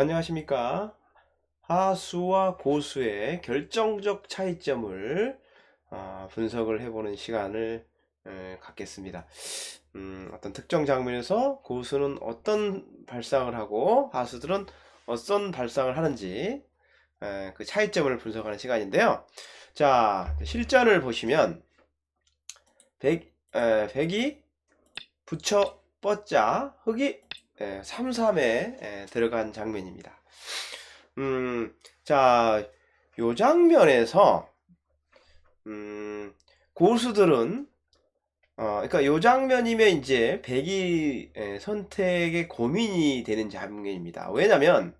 안녕하십니까. 하수와 고수의 결정적 차이점을 아, 분석을 해보는 시간을 에, 갖겠습니다. 음, 어떤 특정 장면에서 고수는 어떤 발상을 하고 하수들은 어떤 발상을 하는지 에, 그 차이점을 분석하는 시간인데요. 자, 실전을 보시면 백, 에, 백이 붙여 뻗자 흙이 에, 3, 3에 들어간 장면입니다. 음, 자, 요 장면에서 음, 고수들은 어, 그러니까 요 장면이면 이제 백이 에, 선택에 고민이 되는 장면입니다. 왜냐면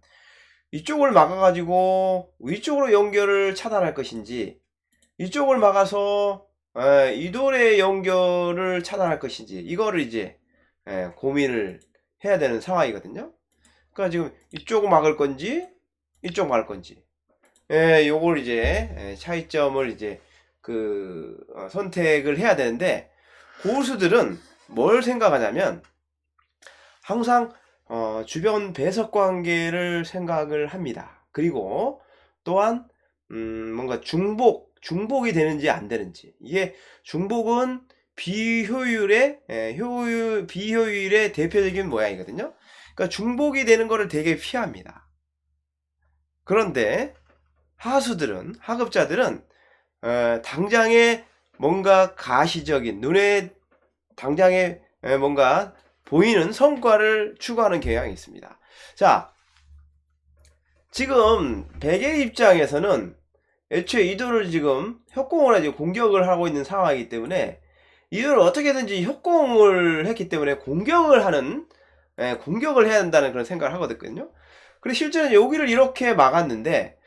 이쪽을 막아가지고 위쪽으로 연결을 차단할 것인지 이쪽을 막아서 에, 이돌의 연결을 차단할 것인지 이거를 이제 에, 고민을 해야 되는 상황이거든요. 그러니까 지금 이쪽 막을 건지 이쪽 막을 건지 예, 요걸 이제 예, 차이점을 이제 그 어, 선택을 해야 되는데 고수들은 뭘 생각하냐면 항상 어, 주변 배석 관계를 생각을 합니다. 그리고 또한 음, 뭔가 중복 중복이 되는지 안 되는지 이게 중복은 비효율의 예, 효율 비효율의 대표적인 모양이거든요. 그러니까 중복이 되는 것을 되게 피합니다. 그런데 하수들은 하급자들은 어, 당장에 뭔가 가시적인 눈에 당장에 에, 뭔가 보이는 성과를 추구하는 경향이 있습니다. 자, 지금 백의 입장에서는 애초에 이도를 지금 협공을 해서 공격을 하고 있는 상황이기 때문에 이도를 어떻게든지 협공을 했기 때문에 공격을 하는 예, 공격을 해야 한다는 그런 생각을 하거든요. 그리고 실제는 여기를 이렇게 막았는데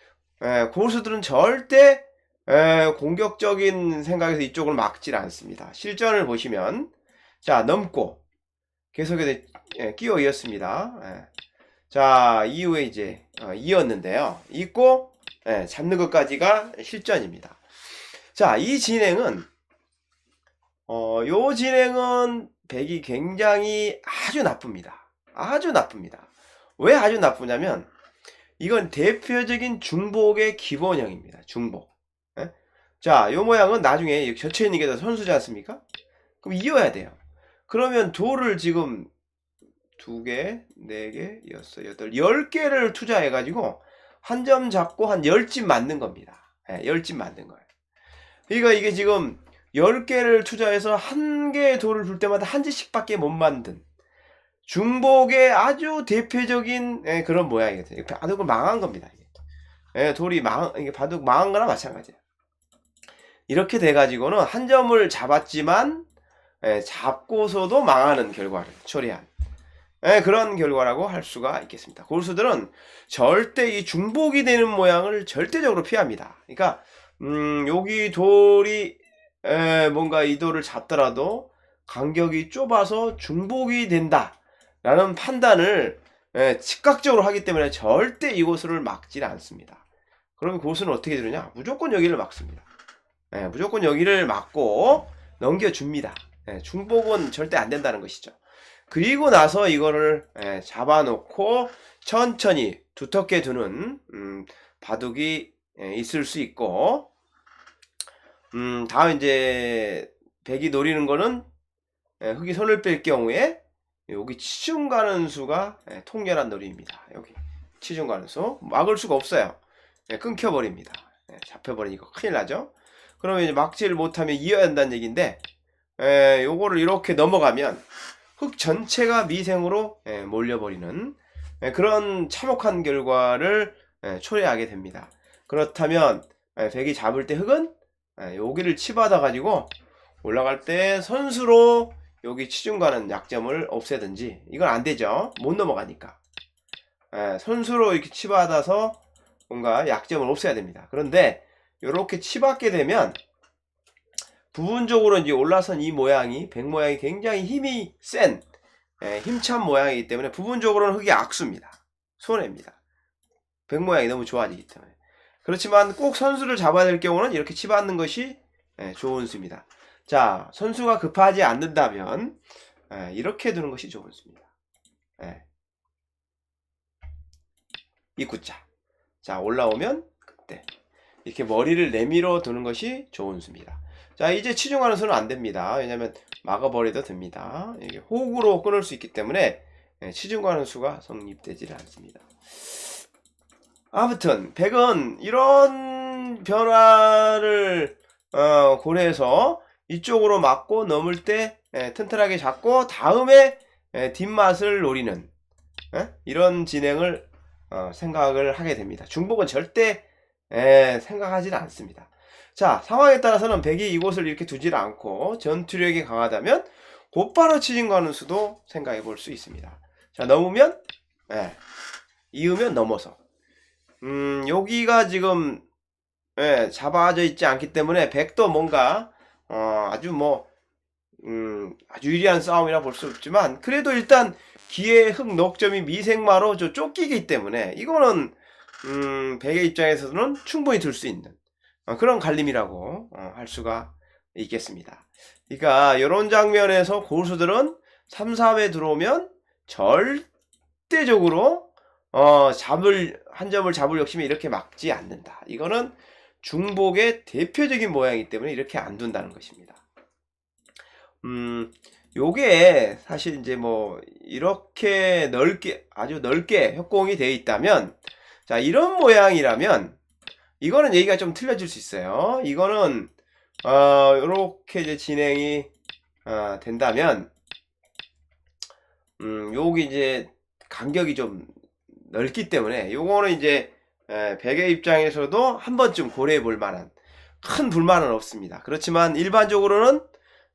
예, 고수들은 절대 예, 공격적인 생각에서 이쪽을 막질 않습니다. 실전을 보시면 자 넘고 계속해서 예, 끼어 이었습니다. 예. 자 이후에 이제 어, 이었는데요. 있고 예, 잡는 것까지가 실전입니다. 자 이 진행은 어, 요 진행은 백이 굉장히 아주 나쁩니다. 아주 나쁩니다. 왜 아주 나쁘냐면 이건 대표적인 중복의 기본형입니다. 중복. 예? 자, 요 모양은 나중에 게 선수지 않습니까? 그럼 이어야 돼요. 그러면 돌을 지금 두 개, 네 개, 여섯, 여덟, 열 개를 투자해가지고 한 점 잡고 한 열 집 만든 겁니다. 예, 열집 만든 거예요. 그러니까 이게 지금 10개를 투자해서 한 개의 돌을 둘 때마다 한 지씩밖에 못 만든 중복의 아주 대표적인 예, 그런 모양이거든요. 바둑을 망한 겁니다. 예, 돌이 망, 이게 바둑 망한 거나 마찬가지예요. 이렇게 돼가지고는 한 점을 잡았지만 예, 잡고서도 망하는 결과를 초래한 예, 그런 결과라고 할 수가 있겠습니다. 고수들은 절대 이 중복이 되는 모양을 절대적으로 피합니다. 그러니까 음, 여기 돌이 에, 뭔가 이도를 잡더라도 간격이 좁아서 중복이 된다. 라는 판단을 에, 즉각적으로 하기 때문에 절대 이곳을 막지 않습니다. 그러면 고수는 어떻게 되느냐? 무조건 여기를 막습니다. 에, 무조건 여기를 막고 넘겨줍니다. 에, 중복은 절대 안 된다는 것이죠. 그리고 나서 이거를 에, 잡아놓고 천천히 두텁게 두는 음, 바둑이 에, 있을 수 있고 음, 다음 이제 백이 노리는 거는 예, 흙이 손을 뺄 경우에 여기 치중 가는 수가 예, 통렬한 놀이입니다. 여기 치중 가는 수 막을 수가 없어요. 예, 끊겨 버립니다. 예, 잡혀 버리니까 큰일 나죠. 그러면 이제 막지를 못하면 이어야 한다는 얘기인데 예, 요거를 이렇게 넘어가면 흙 전체가 미생으로 예, 몰려버리는 예, 그런 참혹한 결과를 예, 초래하게 됩니다. 그렇다면 예, 백이 잡을 때 흙은 예, 여기를 치받아 가지고 올라갈 때 선수로 여기 치중 가는 약점을 없애든지 이건 안 되죠. 못 넘어가니까. 예, 선수로 이렇게 치받아서 뭔가 약점을 없애야 됩니다. 그런데 이렇게 치받게 되면 부분적으로 이제 올라선 이 모양이 백 모양이 굉장히 힘이 센 예, 힘찬 모양이기 때문에 부분적으로는 흙이 악수입니다. 손해입니다. 백 모양이 너무 좋아지기 때문에 그렇지만 꼭 선수를 잡아야 될 경우는 이렇게 치받는 것이 예, 좋은 수입니다. 자, 선수가 급하지 않는다면 예, 이렇게 두는 것이 좋은 수입니다. 예. 이 구자. 자, 올라오면 그때. 이렇게 머리를 내밀어 두는 것이 좋은 수입니다. 자, 이제 치중하는 수는 안 됩니다. 왜냐면 막아버려도 됩니다. 이게 호흡으로 끊을 수 있기 때문에 예, 치중하는 수가 성립되지를 않습니다. 아무튼 100은 이런 변화를 어, 고려해서 이쪽으로 맞고 넘을 때 예, 튼튼하게 잡고 다음에 예, 뒷맛을 노리는 예? 이런 진행을 어, 생각을 하게 됩니다. 중복은 절대 예, 생각하지는 않습니다. 자 상황에 따라서는 백이 이곳을 이렇게 두질 않고 전투력이 강하다면 곧바로 치진 가는 수도 생각해 볼 수 있습니다. 자 넘으면 예, 이으면 넘어서 음 여기가 지금 예, 잡아져 있지 않기 때문에 백도 뭔가 어, 아주 뭐 음, 아주 유리한 싸움이라 볼 수 없지만 그래도 일단 기의 흑 녹점이 미생마로 저 쫓기기 때문에 이거는 음, 백의 입장에서는 충분히 들 수 있는 어, 그런 갈림이라고 어, 할 수가 있겠습니다. 그러니까 이런 장면에서 고수들은 3, 4회 들어오면 절대적으로 어, 잡을 한 점을 잡을 욕심이 이렇게 막지 않는다. 이거는 중복의 대표적인 모양이기 때문에 이렇게 안 둔다는 것입니다. 음, 요게 사실 이제 뭐 이렇게 넓게 아주 넓게 협공이 되어 있다면 자 이런 모양이라면 이거는 얘기가 좀 틀려질 수 있어요. 이거는 어 이렇게 이제 진행이 어, 된다면 음 여기 이제 간격이 좀 넓기 때문에 요거는 이제 에, 백의 입장에서도 한 번쯤 고려해 볼 만한 큰 불만은 없습니다. 그렇지만 일반적으로는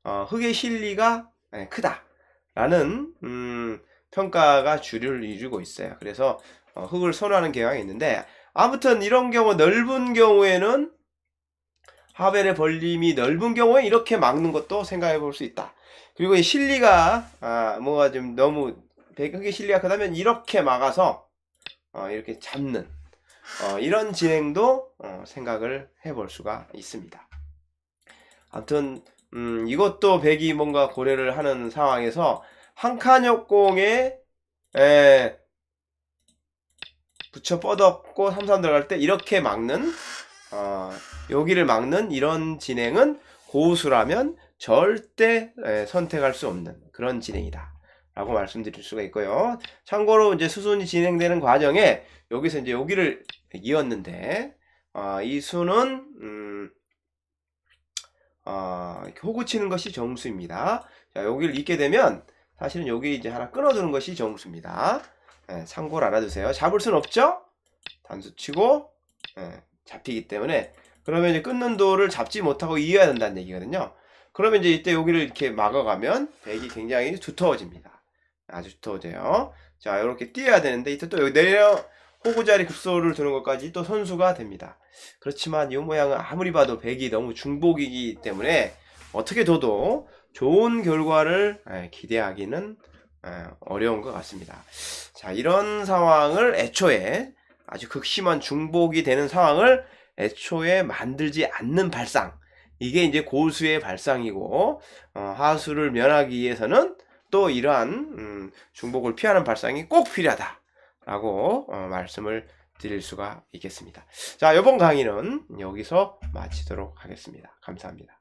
어, 흙의 실리가 예, 크다라는 음, 평가가 주류를 이루고 있어요. 그래서 어, 흙을 선호하는 경향이 있는데 아무튼 이런 경우 넓은 경우에는 하벨의 벌림이 넓은 경우에 이렇게 막는 것도 생각해 볼 수 있다. 그리고 이 실리가 아, 뭐가 좀 너무 흙의 실리가 크다면 이렇게 막아서 어, 이렇게 잡는 어, 이런 진행도 어, 생각을 해볼 수가 있습니다. 아무튼 음, 이것도 백이 뭔가 고려를 하는 상황에서 한칸 역공에 에, 붙여 뻗었고 삼삼 들어갈 때 이렇게 막는 어, 여기를 막는 이런 진행은 고수라면 절대 에, 선택할 수 없는 그런 진행이다. 라고 말씀드릴 수가 있고요. 참고로 이제 수순이 진행되는 과정에 여기서 이제 여기를 이었는데 어, 이 수는 음, 어, 이렇게 호구 치는 것이 정수입니다. 자, 여기를 잇게 되면 사실은 여기 이제 하나 끊어두는 것이 정수입니다. 예, 참고로 알아두세요. 잡을 수는 없죠? 단수 치고 예, 잡히기 때문에 그러면 이제 끊는 돌을 잡지 못하고 이어야 된다는 얘기거든요. 그러면 이제 이때 여기를 이렇게 막아가면 백이 굉장히 두터워집니다. 아주 두터워져요. 자, 이렇게 뛰어야 되는데 이때 또 여기 내려 호구자리 급소를 두는 것까지 또 선수가 됩니다. 그렇지만 이 모양은 아무리 봐도 백이 너무 중복이기 때문에 어떻게 둬도 좋은 결과를 예, 기대하기는 예, 어려운 것 같습니다. 자, 이런 상황을 애초에 아주 극심한 중복이 되는 상황을 애초에 만들지 않는 발상. 이게 이제 고수의 발상이고, 어, 하수를 면하기 위해서는 또 이러한, 음, 중복을 피하는 발상이 꼭 필요하다. 라고, 어, 말씀을 드릴 수가 있겠습니다. 자, 이번 강의는 여기서 마치도록 하겠습니다. 감사합니다.